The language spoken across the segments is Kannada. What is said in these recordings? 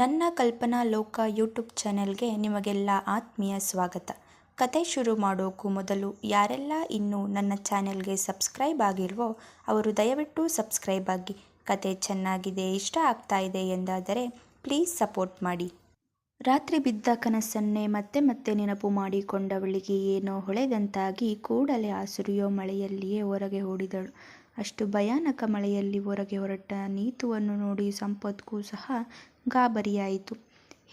ನನ್ನ ಕಲ್ಪನಾ ಲೋಕ ಯೂಟ್ಯೂಬ್ ಚಾನೆಲ್ಗೆ ನಿಮಗೆಲ್ಲ ಆತ್ಮೀಯ ಸ್ವಾಗತ. ಕತೆ ಶುರು ಮಾಡೋಕ್ಕೂ ಮೊದಲು ಯಾರೆಲ್ಲ ಇನ್ನೂ ನನ್ನ ಚಾನೆಲ್ಗೆ ಸಬ್ಸ್ಕ್ರೈಬ್ ಆಗಿಲ್ವೋ ಅವರು ದಯವಿಟ್ಟು ಸಬ್ಸ್ಕ್ರೈಬ್ ಆಗಿ. ಕತೆ ಚೆನ್ನಾಗಿದೆ, ಇಷ್ಟ ಆಗ್ತಾ ಇದೆ ಎಂದಾದರೆ ಪ್ಲೀಸ್ ಸಪೋರ್ಟ್ ಮಾಡಿ. ರಾತ್ರಿ ಬಿದ್ದ ಕನಸನ್ನೇ ಮತ್ತೆ ಮತ್ತೆ ನೆನಪು ಮಾಡಿಕೊಂಡವಳಿಗೆ ಏನೋ ಹೊಳೆದಂತಾಗಿ ಕೂಡಲೇ ಆ ಸುರಿಯೋ ಮಳೆಯಲ್ಲಿಯೇ ಹೊರಗೆ ಓಡಿದಳು. ಅಷ್ಟು ಭಯಾನಕ ಮಳೆಯಲ್ಲಿ ಹೊರಗೆ ಹೊರಟ ನೀತುವನ್ನು ನೋಡಿ ಸಂಪತ್ಗೂ ಸಹ ಗಾಬರಿಯಾಯಿತು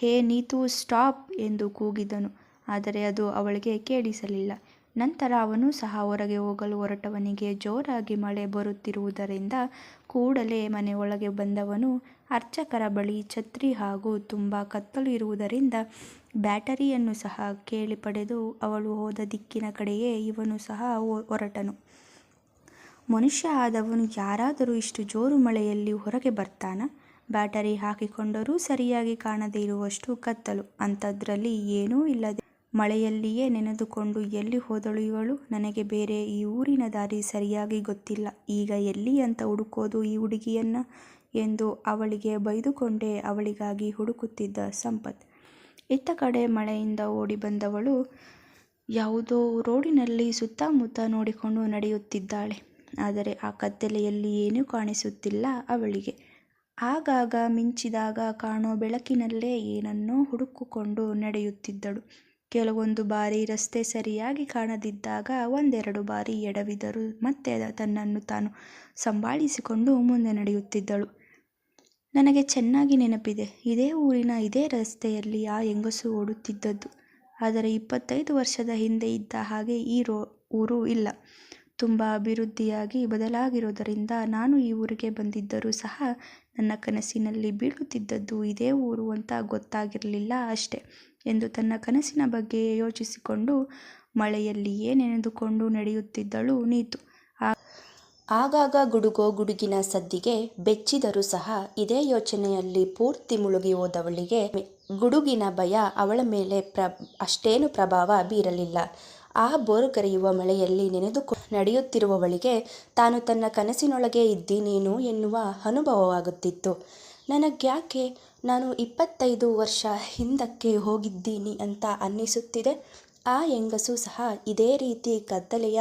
ಹೇ ನೀತು, ಸ್ಟಾಪ್ ಎಂದು ಕೂಗಿದನು. ಆದರೆ ಅದು ಅವಳಿಗೆ ಕೇಳಿಸಲಿಲ್ಲ. ನಂತರ ಅವನು ಸಹ ಹೊರಗೆ ಹೋಗಲು ಹೊರಟವನಿಗೆ ಜೋರಾಗಿ ಮಳೆ ಬರುತ್ತಿರುವುದರಿಂದ ಕೂಡಲೇ ಮನೆಯೊಳಗೆ ಬಂದವನು ಅರ್ಚಕರ ಬಳಿ ಛತ್ರಿ ಹಾಗೂ ತುಂಬ ಕತ್ತಲು ಇರುವುದರಿಂದ ಬ್ಯಾಟರಿಯನ್ನು ಸಹ ಕೇಳಿ ಪಡೆದು ಅವಳು ಹೋದ ದಿಕ್ಕಿನ ಕಡೆಯೇ ಇವನು ಸಹ ಹೊರಟನು. ಮನುಷ್ಯ ಆದವನು ಯಾರಾದರೂ ಇಷ್ಟು ಜೋರು ಮಳೆಯಲ್ಲಿ ಹೊರಗೆ ಬರ್ತಾನ? ಬ್ಯಾಟರಿ ಹಾಕಿಕೊಂಡರೂ ಸರಿಯಾಗಿ ಕಾಣದೇ ಇರುವಷ್ಟು ಕತ್ತಲು. ಅಂಥದ್ರಲ್ಲಿ ಏನೂ ಇಲ್ಲದೆ ಮಳೆಯಲ್ಲಿಯೇ ನೆನೆದುಕೊಂಡು ಎಲ್ಲಿ ಹೋದಳು ಇವಳು? ನನಗೆ ಬೇರೆ ಈ ಊರಿನ ದಾರಿ ಸರಿಯಾಗಿ ಗೊತ್ತಿಲ್ಲ. ಈಗ ಎಲ್ಲಿ ಅಂತ ಹುಡುಕೋದು ಈ ಹುಡುಗಿಯನ್ನ ಎಂದು ಅವಳಿಗೆ ಬೈದುಕೊಂಡೇ ಅವಳಿಗಾಗಿ ಹುಡುಕುತ್ತಿದ್ದ ಸಂಪತ್. ಇತ್ತ ಕಡೆ ಮಳೆಯಿಂದ ಓಡಿ ಬಂದವಳು ಯಾವುದೋ ರೋಡಿನಲ್ಲಿ ಸುತ್ತಮುತ್ತ ನೋಡಿಕೊಂಡು ನಡೆಯುತ್ತಿದ್ದಾಳೆ. ಆದರೆ ಆ ಕತ್ತಲೆಯಲ್ಲಿ ಏನೂ ಕಾಣಿಸುತ್ತಿಲ್ಲ ಅವಳಿಗೆ. ಆಗಾಗ ಮಿಂಚಿದಾಗ ಕಾಣೋ ಬೆಳಕಿನಲ್ಲೇ ಏನನ್ನೋ ಹುಡುಕಿಕೊಂಡು ನಡೆಯುತ್ತಿದ್ದಳು. ಕೆಲವೊಂದು ಬಾರಿ ರಸ್ತೆ ಸರಿಯಾಗಿ ಕಾಣದಿದ್ದಾಗ ಒಂದೆರಡು ಬಾರಿ ಎಡವಿದರು ಮತ್ತೆ ತನ್ನನ್ನು ತಾನು ಸಂಭಾಳಿಸಿಕೊಂಡು ಮುಂದೆ ನಡೆಯುತ್ತಿದ್ದಳು. ನನಗೆ ಚೆನ್ನಾಗಿ ನೆನಪಿದೆ. ಇದೇ ಊರಿನ ಇದೇ ರಸ್ತೆಯಲ್ಲಿ ಆ ಹೆಂಗಸು ಓಡುತ್ತಿದ್ದದ್ದು. ಆದರೆ ಇಪ್ಪತ್ತೈದು ವರ್ಷದ ಹಿಂದೆ ಇದ್ದ ಹಾಗೆ ಈ ಊರು ಇಲ್ಲ. ತುಂಬ ಅಭಿವೃದ್ಧಿಯಾಗಿ ಬದಲಾಗಿರೋದರಿಂದ ನಾನು ಈ ಊರಿಗೆ ಬಂದಿದ್ದರೂ ಸಹ ನನ್ನ ಕನಸಿನಲ್ಲಿ ಬೀಳುತ್ತಿದ್ದದ್ದು ಇದೇ ಊರು ಅಂತ ಗೊತ್ತಾಗಿರಲಿಲ್ಲ ಅಷ್ಟೆ ಎಂದು ತನ್ನ ಕನಸಿನ ಬಗ್ಗೆ ಯೋಚಿಸಿಕೊಂಡು ಮಳೆಯಲ್ಲಿಯೇ ನೆನೆದುಕೊಂಡು ನಡೆಯುತ್ತಿದ್ದಳು ನೀತು. ಆಗಾಗ ಗುಡುಗೋ ಗುಡುಗಿನ ಸದ್ದಿಗೆ ಬೆಚ್ಚಿದರೂ ಸಹ ಇದೇ ಯೋಚನೆಯಲ್ಲಿ ಪೂರ್ತಿ ಮುಳುಗಿ ಹೋದವಳಿಗೆ ಗುಡುಗಿನ ಭಯ ಅವಳ ಮೇಲೆ ಪ್ರ ಅಷ್ಟೇನು ಪ್ರಭಾವ ಬೀರಲಿಲ್ಲ. ಆ ಬೋರುಗರೆಯುವ ಮಳೆಯಲ್ಲಿ ನೆನೆದುಕೊಂಡು ನಡೆಯುತ್ತಿರುವವಳಿಗೆ, ತಾನು ತನ್ನ ಕನಸಿನೊಳಗೆ ಇದ್ದೀನೇನು ಎನ್ನುವ ಅನುಭವವಾಗುತ್ತಿತ್ತು. ನನಗ್ಯಾಕೆ ನಾನು ಇಪ್ಪತ್ತೈದು ವರ್ಷ ಹಿಂದಕ್ಕೆ ಹೋಗಿದ್ದೀನಿ ಅಂತ ಅನ್ನಿಸುತ್ತಿದೆ. ಆ ಹೆಂಗಸು ಸಹ ಇದೇ ರೀತಿ ಕದ್ದಲೆಯ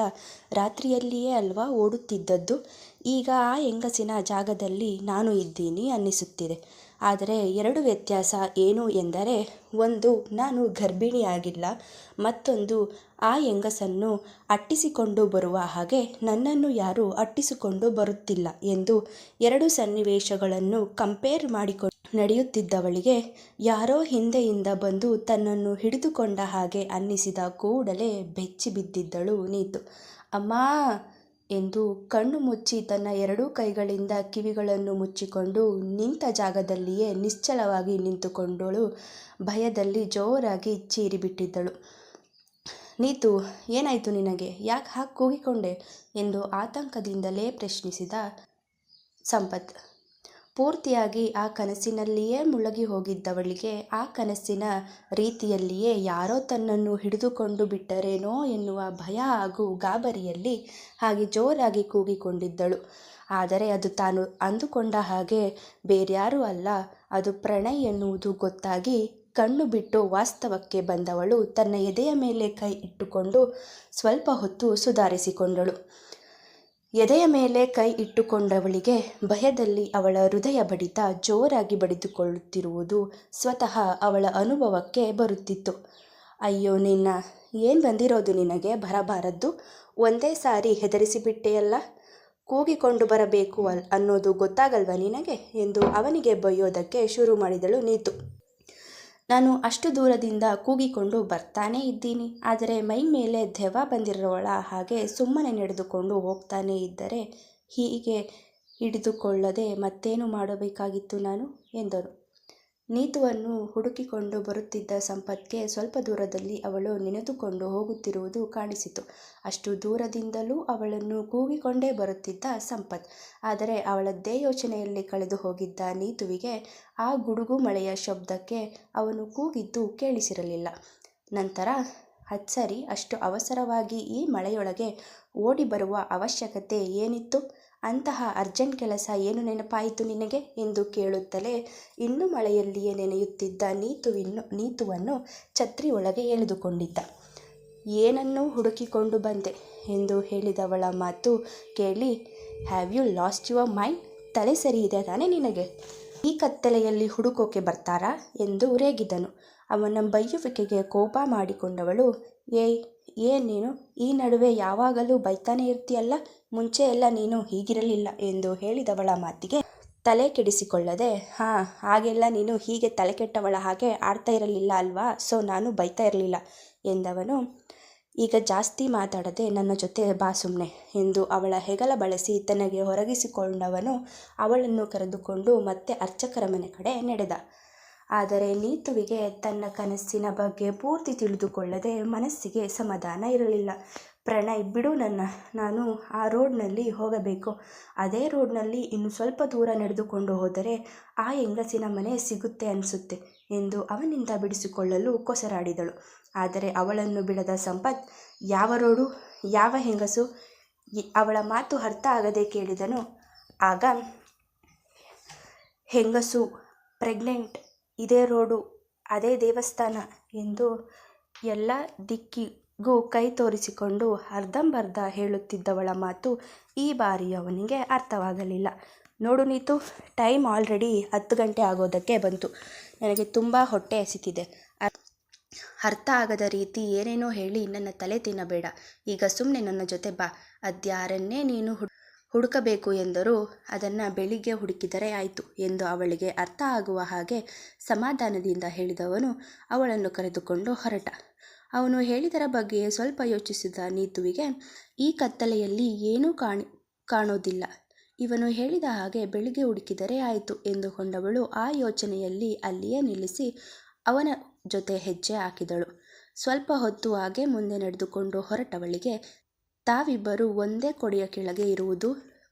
ರಾತ್ರಿಯಲ್ಲಿಯೇ ಅಲ್ವಾ ಓಡುತ್ತಿದ್ದದ್ದು. ಈಗ ಆ ಹೆಂಗಸಿನ ಜಾಗದಲ್ಲಿ ನಾನು ಇದ್ದೀನಿ ಅನ್ನಿಸುತ್ತಿದೆ. ಆದರೆ ಎರಡು ವ್ಯತ್ಯಾಸ ಏನು ಎಂದರೆ, ಒಂದು, ನಾನು ಗರ್ಭಿಣಿಯಾಗಿಲ್ಲ, ಮತ್ತೊಂದು, ಆ ಹೆಂಗಸನ್ನು ಅಟ್ಟಿಸಿಕೊಂಡು ಬರುವ ಹಾಗೆ ನನ್ನನ್ನು ಯಾರೂ ಅಟ್ಟಿಸಿಕೊಂಡು ಬರುತ್ತಿಲ್ಲ ಎಂದು ಎರಡು ಸನ್ನಿವೇಶಗಳನ್ನು ಕಂಪೇರ್ ಮಾಡಿಕೊಂಡು ನಡೆಯುತ್ತಿದ್ದವಳಿಗೆ ಯಾರೋ ಹಿಂದೆಯಿಂದ ಬಂದು ತನ್ನನ್ನು ಹಿಡಿದುಕೊಂಡ ಹಾಗೆ ಅನ್ನಿಸಿದ ಕೂಡಲೇ ಬೆಚ್ಚಿ ಬಿದ್ದಿದ್ದಳು ನೀತು. ಅಮ್ಮ! ಎಂದು ಕಣ್ಣು ಮುಚ್ಚಿ ತನ್ನ ಎರಡೂ ಕೈಗಳಿಂದ ಕಿವಿಗಳನ್ನು ಮುಚ್ಚಿಕೊಂಡು ನಿಂತ ಜಾಗದಲ್ಲಿಯೇ ನಿಶ್ಚಲವಾಗಿ ನಿಂತುಕೊಂಡಳು. ಭಯದಲ್ಲಿ ಜೋರಾಗಿ ಚೀರಿಬಿಟ್ಟಿದ್ದಳು. ನೀತು, ಏನಾಯಿತು ನಿನಗೆ? ಯಾಕೆ ಹಾಗೆ ಕೂಗಿಕೊಂಡೆ? ಎಂದು ಆತಂಕದಿಂದಲೇ ಪ್ರಶ್ನಿಸಿದ ಸಂಪತ್. ಪೂರ್ತಿಯಾಗಿ ಆ ಕನಸಿನಲ್ಲಿಯೇ ಮುಳುಗಿ ಹೋಗಿದ್ದವಳಿಗೆ, ಆ ಕನಸಿನ ರೀತಿಯಲ್ಲಿಯೇ ಯಾರೋ ತನ್ನನ್ನು ಹಿಡಿದುಕೊಂಡು ಬಿಟ್ಟರೇನೋ ಎನ್ನುವ ಭಯ ಹಾಗೂ ಗಾಬರಿಯಲ್ಲಿ ಹಾಗೆ ಜೋರಾಗಿ ಕೂಗಿಕೊಂಡಿದ್ದಳು. ಆದರೆ ಅದು ತಾನು ಅಂದುಕೊಂಡ ಹಾಗೆ ಬೇರ್ಯಾರೂ ಅಲ್ಲ, ಅದು ಪ್ರಣಯ್ ಎನ್ನುವುದು ಗೊತ್ತಾಗಿ ಕಣ್ಣು ಬಿಟ್ಟು ವಾಸ್ತವಕ್ಕೆ ಬಂದವಳು ತನ್ನ ಎದೆಯ ಮೇಲೆ ಕೈ ಇಟ್ಟುಕೊಂಡು ಸ್ವಲ್ಪ ಹೊತ್ತು ಸುಧಾರಿಸಿಕೊಂಡಳು. ಎದೆಯ ಮೇಲೆ ಕೈ ಇಟ್ಟುಕೊಂಡವಳಿಗೆ ಭಯದಲ್ಲಿ ಅವಳ ಹೃದಯ ಬಡಿತ ಜೋರಾಗಿ ಬಡಿದುಕೊಳ್ಳುತ್ತಿರುವುದು ಸ್ವತಃ ಅವಳ ಅನುಭವಕ್ಕೆ ಬರುತ್ತಿತ್ತು. ಅಯ್ಯೋ, ನಿನ್ನ, ಏನು ಬಂದಿರೋದು ನಿನಗೆ? ಬರಬಾರದ್ದು? ಒಂದೇ ಸಾರಿ ಹೆದರಿಸಿಬಿಟ್ಟೆಯಲ್ಲ? ಕೂಗಿಕೊಂಡು ಬರಬೇಕು ಅಲ್ ಅನ್ನೋದು ಗೊತ್ತಾಗಲ್ವ ನಿನಗೆ? ಎಂದು ಅವನಿಗೆ ಬೈಯೋದಕ್ಕೆ ಶುರು ಮಾಡಿದಳು ನೀತು. ನಾನು ಅಷ್ಟು ದೂರದಿಂದ ಕೂಗಿಕೊಂಡು ಬರ್ತಾನೇ ಇದ್ದೀನಿ. ಆದರೆ ಮೈ ಮೇಲೆ ದೆವ್ವ ಬಂದಿರೋಳ ಹಾಗೆ ಸುಮ್ಮನೆ ನಡೆದುಕೊಂಡು ಹೋಗ್ತಾನೇ ಇದ್ದರೆ ಹೀಗೆ ಹಿಡಿದುಕೊಳ್ಳದೆ ಮತ್ತೇನು ಮಾಡಬೇಕಾಗಿತ್ತು ನಾನು? ಎಂದರು. ನೀತುವನ್ನು ಹುಡುಕಿಕೊಂಡು ಬರುತ್ತಿದ್ದ ಸಂಪತ್ಗೆ ಸ್ವಲ್ಪ ದೂರದಲ್ಲಿ ಅವಳು ನೆನೆದುಕೊಂಡು ಹೋಗುತ್ತಿರುವುದು ಕಾಣಿಸಿತು. ಅಷ್ಟು ದೂರದಿಂದಲೂ ಅವಳನ್ನು ಕೂಗಿಕೊಂಡೇ ಬರುತ್ತಿದ್ದ ಸಂಪತ್. ಆದರೆ ಅವಳದ್ದೇ ಯೋಚನೆಯಲ್ಲಿ ಕಳೆದು ಹೋಗಿದ್ದ ನೀತುವಿಗೆ ಆ ಗುಡುಗು ಮಳೆಯ ಶಬ್ದಕ್ಕೆ ಅವನು ಕೂಗಿದ್ದು ಕೇಳಿಸಿರಲಿಲ್ಲ. ನಂತರ ಅಚ್ಚರಿ ಅಷ್ಟು ಅವಸರವಾಗಿ ಈ ಮಳೆಯೊಳಗೆ ಓಡಿ ಬರುವ ಅವಶ್ಯಕತೆ ಏನಿತ್ತು? ಅಂತಹ ಅರ್ಜೆಂಟ್ ಕೆಲಸ ಏನು ನೆನಪಾಯಿತು ನಿನಗೆ? ಎಂದು ಕೇಳುತ್ತಲೇ ಇನ್ನು ಮಳೆಯಲ್ಲಿಯೇ ನೆನೆಯುತ್ತಿದ್ದ ನೀತುವಿನ್ನು, ನೀತುವನ್ನು ಛತ್ರಿ ಒಳಗೆ ಎಳೆದುಕೊಂಡಿದ್ದ. ಏನನ್ನೂ ಹುಡುಕಿಕೊಂಡು ಬಂದೆ ಎಂದು ಹೇಳಿದವಳ ಮಾತು ಕೇಳಿ have you lost your mind ತಲೆ ಸರಿ ಇದೆ ತಾನೇ ನಿನಗೆ? ಈ ಕತ್ತಲೆಯಲ್ಲಿ ಹುಡುಕೋಕೆ ಬರ್ತಾರಾ? ಎಂದು ರೇಗಿದನು. ಅವನ ಬೈಯುವಿಕೆಗೆ ಕೋಪ ಮಾಡಿಕೊಂಡವಳು, ಏಯ್ ಏನ್ ನೀನು? ಈ ನಡುವೆ ಯಾವಾಗಲೂ ಬೈತಾನೆ ಇರ್ತೀಯಲ್ಲ? ಮುಂಚೆ ಎಲ್ಲ ನೀನು ಹೀಗಿರಲಿಲ್ಲ ಎಂದು ಹೇಳಿದವಳ ಮಾತಿಗೆ ತಲೆ ಕೆಡಿಸಿಕೊಳ್ಳದೆ, ಹಾಂ, ಹಾಗೆಲ್ಲ ನೀನು ಹೀಗೆ ತಲೆ ಕೆಟ್ಟವಳ ಹಾಗೆ ಆಡ್ತಾ ಇರಲಿಲ್ಲ ಅಲ್ವಾ? ಸೊ, ನಾನು ಬೈತಾ ಇರಲಿಲ್ಲ ಎಂದವನು. ಈಗ ಜಾಸ್ತಿ ಮಾತಾಡದೆ ನನ್ನ ಜೊತೆ ಬಾ ಸುಮ್ಮನೆ ಎಂದು ಅವಳ ಹೆಗಲ ಬಳಸಿ ತನಗೆ ಹೊರಗಿಸಿಕೊಂಡವನು ಅವಳನ್ನು ಕರೆದುಕೊಂಡು ಮತ್ತೆ ಅರ್ಚಕರ ಮನೆ ಕಡೆ ನಡೆದ. ಆದರೆ ನೀತುವಿಗೆ ತನ್ನ ಕನಸಿನ ಬಗ್ಗೆ ಪೂರ್ತಿ ತಿಳಿದುಕೊಳ್ಳದೆ ಮನಸ್ಸಿಗೆ ಸಮಾಧಾನ ಇರಲಿಲ್ಲ. ಪ್ರಣಯ್, ಬಿಡು ನನ್ನ, ನಾನು ಆ ರೋಡ್ನಲ್ಲಿ ಹೋಗಬೇಕು. ಅದೇ ರೋಡ್ನಲ್ಲಿ ಇನ್ನು ಸ್ವಲ್ಪ ದೂರ ನಡೆದುಕೊಂಡು ಹೋದರೆ ಆ ಹೆಂಗಸಿನ ಮನೆ ಸಿಗುತ್ತೆ ಅನಿಸುತ್ತೆ ಎಂದು ಅವನಿಂದ ಬಿಡಿಸಿಕೊಳ್ಳಲು ಕೊಸರಾಡಿದಳು. ಆದರೆ ಅವಳನ್ನು ಬಿಡದ ಸಂಪತ್, ಯಾವ ರೋಡು, ಯಾವ ಹೆಂಗಸು? ಅವಳ ಮಾತು ಅರ್ಥ ಆಗದೆ ಕೇಳಿದನು. ಆಗ, ಹೆಂಗಸು, ಪ್ರೆಗ್ನೆಂಟ್ ಇದೇ ರೋಡು, ಅದೇ ದೇವಸ್ಥಾನ ಎಂದು ಎಲ್ಲ ದಿಕ್ಕಿಗೂ ಕೈ ತೋರಿಸಿಕೊಂಡು ಅರ್ಧಂಬರ್ಧ ಹೇಳುತ್ತಿದ್ದವಳ ಮಾತು ಈ ಬಾರಿ ಅವನಿಗೆ ಅರ್ಥವಾಗಲಿಲ್ಲ. ನೋಡು ನೀತು, ಟೈಮ್ ಆಲ್ರೆಡಿ ಹತ್ತು ಗಂಟೆ ಆಗೋದಕ್ಕೆ ಬಂತು. ನನಗೆ ತುಂಬ ಹೊಟ್ಟೆ ಹಸಿತಿದೆ. ಅರ್- ಅರ್ಥ ಆಗದ ರೀತಿ ಏನೇನೋ ಹೇಳಿ ನನ್ನ ತಲೆ ತಿನ್ನಬೇಡ. ಈಗ ಸುಮ್ಮನೆ ನನ್ನ ಜೊತೆ ಬಾ. ಅದ್ಯಾರನ್ನೇ ನೀನು ಹುಡ್ ಹುಡುಕಬೇಕು ಎಂದರು ಅದನ್ನು ಬೆಳಿಗ್ಗೆ ಹುಡುಕಿದರೆ ಆಯಿತು ಎಂದು ಅವಳಿಗೆ ಅರ್ಥ ಆಗುವ ಹಾಗೆ ಸಮಾಧಾನದಿಂದ ಹೇಳಿದವನು ಅವಳನ್ನು ಕರೆದುಕೊಂಡು ಹೊರಟ. ಅವನು ಹೇಳಿದರ ಬಗ್ಗೆ ಸ್ವಲ್ಪ ಯೋಚಿಸಿದ ನೀತುವಿಗೆ, ಈ ಕತ್ತಲೆಯಲ್ಲಿ ಏನೂ ಕಾಣಿ, ಕಾಣೋದಿಲ್ಲ. ಇವನು ಹೇಳಿದ ಹಾಗೆ ಬೆಳಿಗ್ಗೆ ಹುಡುಕಿದರೆ ಆಯಿತು ಎಂದುಕೊಂಡವಳು ಆ ಯೋಚನೆಯಲ್ಲಿ ಅಲ್ಲಿಯೇ ನಿಲ್ಲಿಸಿ ಅವನ ಜೊತೆ ಹೆಜ್ಜೆ ಹಾಕಿದಳು. ಸ್ವಲ್ಪ ಹೊತ್ತು ಹಾಗೆ ಮುಂದೆ ನಡೆದುಕೊಂಡು ಹೊರಟವಳಿಗೆ ತಾವಿಬ್ಬರು ಒಂದೇ ಕೊಡೆಯ ಕೆಳಗೆ ಇರುವುದು.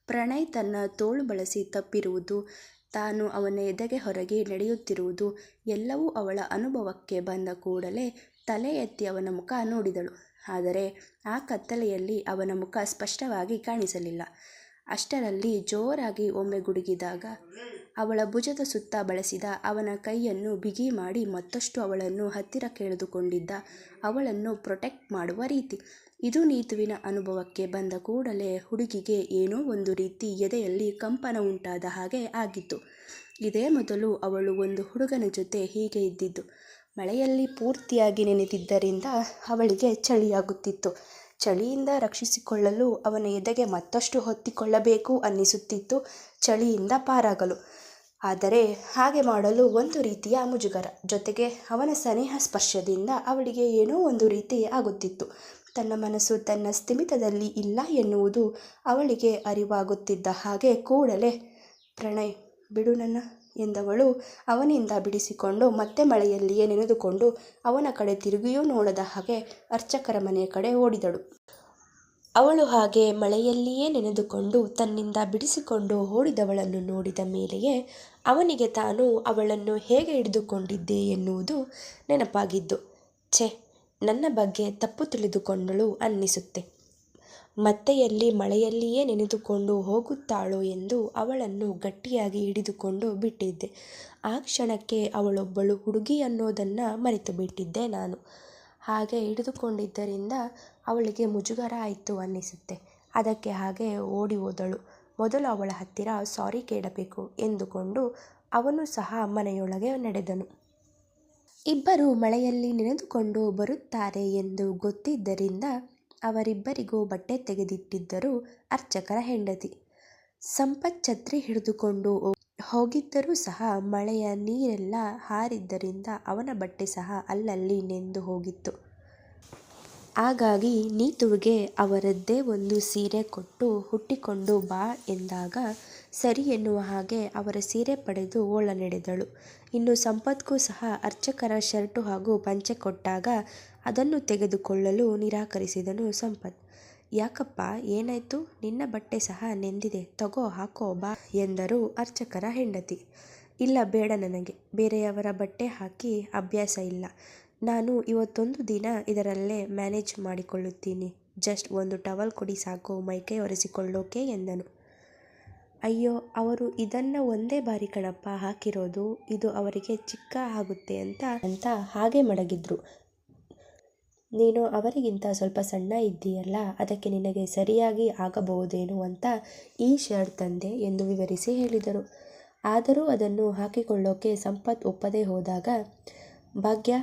ಪ್ರಣಯ್ ತನ್ನ ತೋಳು ಬಳಸಿ ತಪ್ಪಿರುವುದು. ತಾನು ಅವನ ಎದೆಗೆ ಹೊರಗೆ ನಡೆಯುತ್ತಿರುವುದು. ಎಲ್ಲವೂ ಅವಳ ಅನುಭವಕ್ಕೆ ಬಂದ ಕೂಡಲೇ ತಲೆ ಎತ್ತಿ ಅವನ ಮುಖ ನೋಡಿದಳು. ಆದರೆ ಆ ಕತ್ತಲೆಯಲ್ಲಿ ಅವನ ಮುಖ ಸ್ಪಷ್ಟವಾಗಿ ಕಾಣಿಸಲಿಲ್ಲ. ಅಷ್ಟರಲ್ಲಿ ಜೋರಾಗಿ ಒಮ್ಮೆ ಗುಡುಗಿದಾಗ ಅವಳ ಭುಜದ ಸುತ್ತ ಬಳಸಿದ ಅವನ ಕೈಯನ್ನು ಬಿಗಿ ಮಾಡಿ ಮತ್ತಷ್ಟು ಅವಳನ್ನು ಹತ್ತಿರ ಕೇಳಿದುಕೊಂಡಿದ್ದ ಅವಳನ್ನು ಪ್ರೊಟೆಕ್ಟ್ ಮಾಡುವ ರೀತಿ. ಇದು ನೀತುವಿನ ಅನುಭವಕ್ಕೆ ಬಂದ ಕೂಡಲೇ ಹುಡುಗಿಗೆ ಏನೋ ಒಂದು ರೀತಿ ಎದೆಯಲ್ಲಿ ಕಂಪನ ಉಂಟಾದ ಹಾಗೆ ಆಗಿತ್ತು. ಇದೇ ಮೊದಲು ಅವಳು ಒಂದು ಹುಡುಗನ ಜೊತೆ ಹೀಗೆ ಇದ್ದಿದ್ದು. ಮಳೆಯಲ್ಲಿ ಪೂರ್ತಿಯಾಗಿ ನೆನೆದಿದ್ದರಿಂದ ಅವಳಿಗೆ ಚಳಿಯಾಗುತ್ತಿತ್ತು. ಚಳಿಯಿಂದ ರಕ್ಷಿಸಿಕೊಳ್ಳಲು ಅವನ ಎದೆಗೆ ಮತ್ತಷ್ಟು ಹೊತ್ತಿಕೊಳ್ಳಬೇಕು ಅನ್ನಿಸುತ್ತಿತ್ತು. ಚಳಿಯಿಂದ ಪಾರಾಗಲು. ಆದರೆ ಹಾಗೆ ಮಾಡಲು ಒಂದು ರೀತಿಯ ಮುಜುಗರ. ಜೊತೆಗೆ ಅವನ ಸನೇಹ ಸ್ಪರ್ಶದಿಂದ ಅವಳಿಗೆ ಏನೋ ಒಂದು ರೀತಿ ಆಗುತ್ತಿತ್ತು. ತನ್ನ ಮನಸ್ಸು ತನ್ನ ಸ್ಥಿಮಿತದಲ್ಲಿ ಇಲ್ಲ ಎನ್ನುವುದು ಅವಳಿಗೆ ಅರಿವಾಗುತ್ತಿದ್ದ ಹಾಗೆ ಕೂಡಲೇ, ಪ್ರಣಯ್, ಬಿಡು ನನ್ನ ಎಂದವಳು ಅವನಿಂದ ಬಿಡಿಸಿಕೊಂಡು ಮತ್ತೆ ಮಳೆಯಲ್ಲಿಯೇ ನೆನೆದುಕೊಂಡು ಅವನ ಕಡೆ ತಿರುಗಿಯೂ ನೋಡದ ಹಾಗೆ ಅರ್ಚಕರ ಮನೆಯ ಕಡೆ ಓಡಿದಳು. ಅವಳು ಹಾಗೆ ಮಳೆಯಲ್ಲಿಯೇ ನೆನೆದುಕೊಂಡು ತನ್ನಿಂದ ಬಿಡಿಸಿಕೊಂಡು ಓಡಿದವಳನ್ನು ನೋಡಿದ ಮೇಲೆಯೇ ಅವನಿಗೆ ತಾನು ಅವಳನ್ನು ಹೇಗೆ ಹಿಡಿದುಕೊಂಡಿದ್ದೆ ಎನ್ನುವುದು ನೆನಪಾಗಿದ್ದು, ಛೆ, ನನ್ನ ಬಗ್ಗೆ ತಪ್ಪು ತಿಳಿದುಕೊಂಡಳು ಅನ್ನಿಸುತ್ತೆ. ಮತ್ತೆ ಎಲ್ಲಿ ಮಳೆಯಲ್ಲಿಯೇ ನೆನೆದುಕೊಂಡು ಹೋಗುತ್ತಾಳೋ ಎಂದು ಅವಳನ್ನು ಗಟ್ಟಿಯಾಗಿ ಹಿಡಿದುಕೊಂಡು ಬಿಟ್ಟಿದ್ದೆ. ಆ ಕ್ಷಣಕ್ಕೆ ಅವಳೊಬ್ಬಳು ಹುಡುಗಿ ಅನ್ನೋದನ್ನು ಮರೆತು ಬಿಟ್ಟಿದ್ದೆ ನಾನು. ಹಾಗೆ ಹಿಡಿದುಕೊಂಡಿದ್ದರಿಂದ ಅವಳಿಗೆ ಮುಜುಗರ ಆಯಿತು ಅನ್ನಿಸುತ್ತೆ. ಅದಕ್ಕೆ ಹಾಗೆ ಓಡಿ ಹೋದಳು. ಮೊದಲು ಅವಳ ಹತ್ತಿರ ಸಾರಿ ಕೇಳಬೇಕು ಎಂದುಕೊಂಡು ಅವನು ಸಹ ಮನೆಯೊಳಗೆ ನಡೆದನು. ಇಬ್ಬರು ಮಳೆಯಲ್ಲಿ ನೆನೆದುಕೊಂಡು ಬರುತ್ತಾರೆ ಎಂದು ಗೊತ್ತಿದ್ದರಿಂದ ಅವರಿಬ್ಬರಿಗೂ ಬಟ್ಟೆ ತೆಗೆದಿಟ್ಟಿದ್ದರು ಅರ್ಚಕರ ಹೆಂಡತಿ. ಸಂಪತ್ ಛತ್ರಿ ಹಿಡಿದುಕೊಂಡು ಹೋಗಿದ್ದರೂ ಸಹ ಮಳೆಯ ನೀರೆಲ್ಲ ಹಾರಿದ್ದರಿಂದ ಅವನ ಬಟ್ಟೆ ಸಹ ಅಲ್ಲಲ್ಲಿ ನೆಂದು ಹೋಗಿತ್ತು. ಹಾಗಾಗಿ ನೀತುವಿಗೆ ಅವರದ್ದೇ ಒಂದು ಸೀರೆ ಕೊಟ್ಟು ಹುಟ್ಟಿಕೊಂಡು ಬಾ ಎಂದಾಗ ಸರಿ ಎನ್ನುವ ಹಾಗೆ ಅವರ ಸೀರೆ ಪಡೆದು ಓಳ ನಡೆದಳು ಇನ್ನು ಸಂಪತ್ಗೂ ಸಹ ಅರ್ಚಕರ ಶರ್ಟು ಹಾಗೂ ಪಂಚೆ ಕೊಟ್ಟಾಗ ಅದನ್ನು ತೆಗೆದುಕೊಳ್ಳಲು ನಿರಾಕರಿಸಿದನು ಸಂಪತ್. ಯಾಕಪ್ಪ, ಏನಾಯ್ತು? ನಿನ್ನ ಬಟ್ಟೆ ಸಹ ನೆಂದಿದೆ, ತಗೋ, ಹಾಕೋ, ಬಾ ಎಂದರು ಅರ್ಚಕರ ಹೆಂಡತಿ. ಇಲ್ಲ, ಬೇಡ ನನಗೆ. ಬೇರೆಯವರ ಬಟ್ಟೆ ಹಾಕಿ ಅಭ್ಯಾಸ ಇಲ್ಲ. ನಾನು ಇವತ್ತೊಂದು ದಿನ ಇದರಲ್ಲೇ ಮ್ಯಾನೇಜ್ ಮಾಡಿಕೊಳ್ಳುತ್ತೀನಿ. ಜಸ್ಟ್ ಒಂದು ಟವಲ್ ಕೊಡಿ ಸಾಕು, ಮೈಕೈ ಒರೆಸಿಕೊಳ್ಳೋಕೆ ಎಂದನು. ಅಯ್ಯೋ, ಅವರು ಇದನ್ನ ಒಂದೇ ಬಾರಿ ಕಣಪ್ಪ ಹಾಕಿರೋದು, ಇದು ಅವರಿಗೆ ಚಿಕ್ಕ ಆಗುತ್ತೆ ಅಂತ ಅಂತ ಹಾಗೆ ಮಡಗಿದ್ರು. ನೀನು ಅವರಿಗಿಂತ ಸ್ವಲ್ಪ ಸಣ್ಣ ಇದ್ದೀಯಲ್ಲ, ಅದಕ್ಕೆ ನಿನಗೆ ಸರಿಯಾಗಿ ಆಗಬಹುದೇನೋ ಅಂತ ಈ ಶರ್ಟ್ ತಂದೆ ಎಂದು ವಿವರಿಸಿ ಹೇಳಿದರು. ಆದರೂ ಅದನ್ನು ಹಾಕಿಕೊಳ್ಳೋಕೆ ಸಂಪತ್ ಒಪ್ಪದೇ ಹೋದಾಗ, ಭಾಗ್ಯ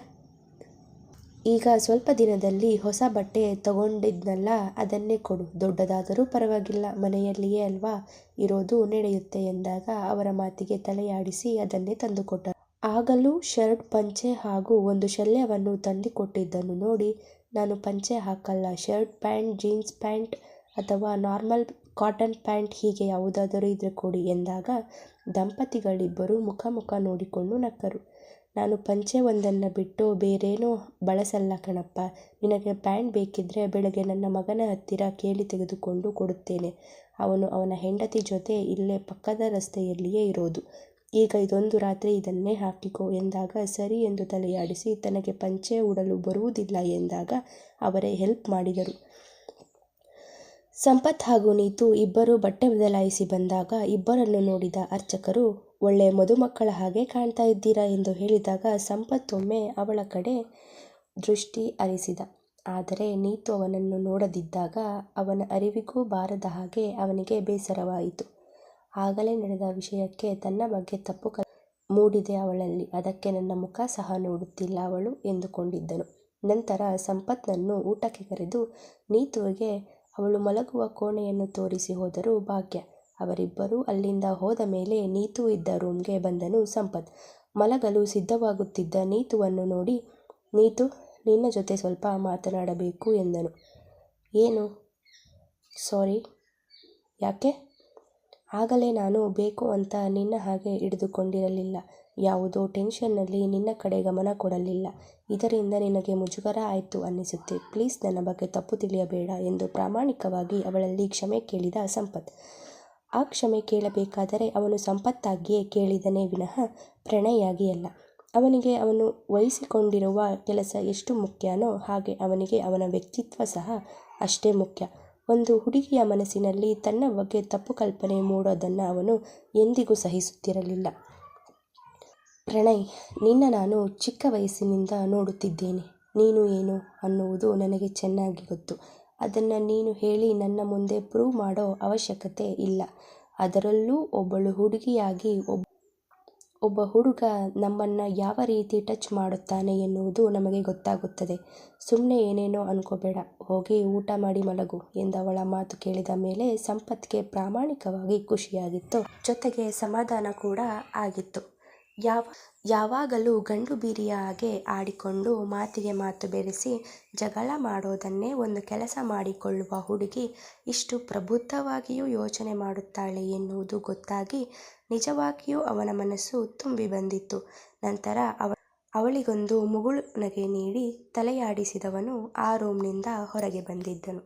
ಈಗ ಸ್ವಲ್ಪ ದಿನದಲ್ಲಿ ಹೊಸ ಬಟ್ಟೆ ತಗೊಂಡಿದ್ನಲ್ಲ, ಅದನ್ನೇ ಕೊಡು. ದೊಡ್ಡದಾದರೂ ಪರವಾಗಿಲ್ಲ, ಮನೆಯಲ್ಲಿಯೇ ಅಲ್ವಾ? ಇರೋದು ನಡೆಯುತ್ತೆ ಎಂದಾಗ ಅವರ ಮಾತಿಗೆ ತಲೆಯಾಡಿಸಿ ಅದನ್ನೇ ತಂದುಕೊಟ್ಟರು. ಆಗಲೂ ಶರ್ಟ್, ಪಂಚೆ ಹಾಗೂ ಒಂದು ಶಲ್ಯವನ್ನು ತಂದಿಕೊಟ್ಟಿದ್ದನ್ನು ನೋಡಿ ನಾನು ಪಂಚೆ ಹಾಕಲ್ಲ. ಶರ್ಟ್ ಪ್ಯಾಂಟ್, ಜೀನ್ಸ್ ಪ್ಯಾಂಟ್ ಅಥವಾ ನಾರ್ಮಲ್ ಕಾಟನ್ ಪ್ಯಾಂಟ್ ಹೀಗೆ ಯಾವುದಾದರೂ ಇದ್ರೆ ಕೊಡಿ ಎಂದಾಗ ದಂಪತಿಗಳಿಬ್ಬರು ಮುಖ ಮುಖ ನೋಡಿಕೊಂಡು ನಕ್ಕರು. ನಾನು ಪಂಚೆ ಒಂದನ್ನು ಬಿಟ್ಟು ಬೇರೇನೂ ಬಳಸಲ್ಲ ಕಣಪ್ಪ. ನಿನಗೆ ಪ್ಯಾಂಟ್ ಬೇಕಿದ್ರೆ ಬೆಳಗ್ಗೆ ನನ್ನ ಮಗನ ಹತ್ತಿರ ಕೇಳಿ ತೆಗೆದುಕೊಂಡು ಕೊಡುತ್ತೇನೆ. ಅವನು ಅವನ ಹೆಂಡತಿ ಜೊತೆ ಇಲ್ಲೇ ಪಕ್ಕದ ರಸ್ತೆಯಲ್ಲಿಯೇ ಇರೋದು. ಈಗ ಇದೊಂದು ರಾತ್ರಿ, ಇದನ್ನೇ ಹಾಕಿಕೋ ಎಂದಾಗ ಸರಿ ಎಂದು ತಲೆಯಾಡಿಸಿ ತನಗೆ ಪಂಚೆ ಉಡಲು ಬರುವುದಿಲ್ಲ ಎಂದಾಗ ಅವರೇ ಹೆಲ್ಪ್ ಮಾಡಿದರು. ಸಂಪತ್ ಹಾಗೂ ನೀತು ಇಬ್ಬರು ಬಟ್ಟೆ ಬದಲಾಯಿಸಿ ಬಂದಾಗ ಇಬ್ಬರನ್ನು ನೋಡಿದ ಅರ್ಚಕರು ಒಳ್ಳೆ ಮದುಮಕ್ಕಳ ಹಾಗೆ ಕಾಣ್ತಾ ಇದ್ದೀರಾ ಎಂದು ಹೇಳಿದಾಗ ಸಂಪತ್ತೊಮ್ಮೆ ಅವಳ ಕಡೆ ದೃಷ್ಟಿ ಅರಿಸಿದ. ಆದರೆ ನೀತು ಅವನನ್ನು ನೋಡದಿದ್ದಾಗ ಅವನ ಅರಿವಿಗೂ ಬಾರದ ಹಾಗೆ ಅವನಿಗೆ ಬೇಸರವಾಯಿತು. ಆಗಲೇ ನಡೆದ ವಿಷಯಕ್ಕೆ ತನ್ನ ಬಗ್ಗೆ ತಪ್ಪು ಕ ಮೂಡಿದೆ ಅವಳಲ್ಲಿ. ಅದಕ್ಕೆ ನನ್ನ ಮುಖ ಸಹ ನೋಡುತ್ತಿಲ್ಲ ಅವಳು ಎಂದುಕೊಂಡಿದ್ದನು. ನಂತರ ಸಂಪತ್ನನ್ನು ಊಟಕ್ಕೆ ಕರೆದು ನೀತುವಿಗೆ ಅವಳು ಮಲಗುವ ಕೋಣೆಯನ್ನು ತೋರಿಸಿ ಹೋದರೂ ಭಾಗ್ಯ. ಅವರಿಬ್ಬರೂ ಅಲ್ಲಿಂದ ಹೋದ ಮೇಲೆ ನೀತು ಇದ್ದ ರೂಮ್ಗೆ ಬಂದನು ಸಂಪತ್. ಮಲಗಲು ಸಿದ್ಧವಾಗುತ್ತಿದ್ದ ನೀತುವನ್ನು ನೋಡಿ, ನೀತು, ನಿನ್ನ ಜೊತೆ ಸ್ವಲ್ಪ ಮಾತನಾಡಬೇಕು ಎಂದನು. ಏನು? ಸಾರಿ. ಯಾಕೆ? ಆಗಲೇ ನಾನು ಬೇಕು ಅಂತ ನಿನ್ನ ಹಾಗೆ ಹಿಡಿದುಕೊಂಡಿರಲಿಲ್ಲ. ಯಾವುದೋ ಟೆನ್ಷನ್ನಲ್ಲಿ ನಿನ್ನ ಕಡೆ ಗಮನ ಕೊಡಲಿಲ್ಲ. ಇದರಿಂದ ನಿನಗೆ ಮುಜುಗರ ಆಯಿತು ಅನ್ನಿಸುತ್ತೆ. ಪ್ಲೀಸ್ ನನ್ನ ಬಗ್ಗೆ ತಪ್ಪು ತಿಳಿಯಬೇಡ ಎಂದು ಪ್ರಾಮಾಣಿಕವಾಗಿ ಅವಳಲ್ಲಿ ಕ್ಷಮೆ ಕೇಳಿದ ಸಂಪತ್. ಆ ಕ್ಷಮೆ ಕೇಳಬೇಕಾದರೆ ಅವನು ಸಂಪತ್ತಾಗಿಯೇ ಕೇಳಿದನೇ ವಿನಃ ಪ್ರಣಯಾಗಿ ಅಲ್ಲ. ಅವನಿಗೆ ಅವನು ವಹಿಸಿಕೊಂಡಿರುವ ಕೆಲಸ ಎಷ್ಟು ಮುಖ್ಯನೋ ಹಾಗೆ ಅವನಿಗೆ ಅವನ ವ್ಯಕ್ತಿತ್ವ ಸಹ ಅಷ್ಟೇ ಮುಖ್ಯ. ಒಂದು ಹುಡುಗಿಯ ಮನಸ್ಸಿನಲ್ಲಿ ತನ್ನ ಬಗ್ಗೆ ತಪ್ಪು ಕಲ್ಪನೆ ಮೂಡೋದನ್ನು ಅವನು ಎಂದಿಗೂ ಸಹಿಸುತ್ತಿರಲಿಲ್ಲ. ಪ್ರಣಯ್, ನಿನ್ನ ನಾನು ಚಿಕ್ಕ ವಯಸ್ಸಿನಿಂದ ನೋಡುತ್ತಿದ್ದೇನೆ. ನೀನು ಏನು ಅನ್ನುವುದು ನನಗೆ ಚೆನ್ನಾಗಿ ಗೊತ್ತು. ಅದನ್ನು ನೀನು ಹೇಳಿ ನನ್ನ ಮುಂದೆ ಪ್ರೂವ್ ಮಾಡೋ ಅವಶ್ಯಕತೆ ಇಲ್ಲ. ಅದರಲ್ಲೂ ಒಬ್ಬಳು ಹುಡುಗಿಯಾಗಿ ಒಬ್ಬ ಒಬ್ಬ ಹುಡುಗ ನಮ್ಮನ್ನು ಯಾವ ರೀತಿ ಟಚ್ ಮಾಡುತ್ತಾನೆ ಎನ್ನುವುದು ನಮಗೆ ಗೊತ್ತಾಗುತ್ತದೆ. ಸುಮ್ಮನೆ ಏನೇನೋ ಅನ್ಕೋಬೇಡ. ಹೋಗಿ ಊಟ ಮಾಡಿ ಮಲಗು ಎಂದವಳ ಮಾತು ಕೇಳಿದ ಮೇಲೆ ಸಂಪತ್ಗೆ ಪ್ರಾಮಾಣಿಕವಾಗಿ ಖುಷಿಯಾಗಿತ್ತು. ಜೊತೆಗೆ ಸಮಾಧಾನ ಕೂಡ ಆಗಿತ್ತು. ಯಾವ, ಯಾವಾಗಲೂ ಗಂಡು ಬೀರಿಯ ಹಾಗೆ ಆಡಿಕೊಂಡು ಮಾತಿಗೆ ಮಾತು ಬೆರೆಸಿ ಜಗಳ ಮಾಡೋದನ್ನೇ ಒಂದು ಕೆಲಸ ಮಾಡಿಕೊಳ್ಳುವ ಹುಡುಗಿ ಇಷ್ಟು ಪ್ರಬುದ್ಧವಾಗಿಯೂ ಯೋಚನೆ ಮಾಡುತ್ತಾಳೆ ಎನ್ನುವುದು ಗೊತ್ತಾಗಿ ನಿಜವಾಗಿಯೂ ಅವನ ಮನಸ್ಸು ತುಂಬಿ ಬಂದಿತ್ತು. ನಂತರ ಅವ, ಅವಳಿಗೊಂದು ಮುಗುಳು ನಗೆ ನೀಡಿ ತಲೆಯಾಡಿಸಿದವನು ಆ ರೂಮ್ನಿಂದ ಹೊರಗೆ ಬಂದಿದ್ದನು.